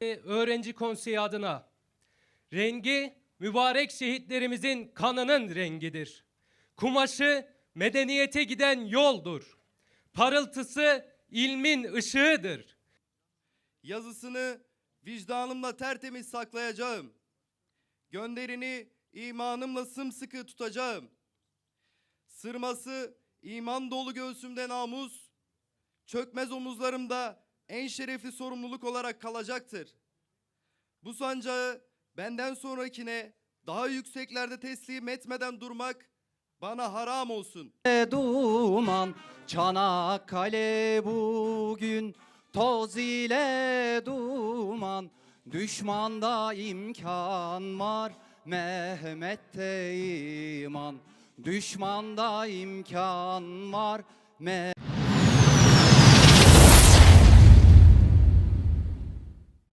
Öğrenci Konseyi adına rengi mübarek şehitlerimizin kanının rengidir. Kumaşı medeniyete giden yoldur. Parıltısı ilmin ışığıdır. Yazısını vicdanımla tertemiz saklayacağım. Gönderini imanımla sımsıkı tutacağım. Sırması iman dolu göğsümde namus, çökmez omuzlarımda en şerefli sorumluluk olarak kalacaktır. Bu sancağı benden sonrakine daha yükseklerde teslim etmeden durmak bana haram olsun. duman Çanakkale bugün toz ile duman Düşmanda imkan var Mehmet'te iman Düşmanda imkan var Mehmet'te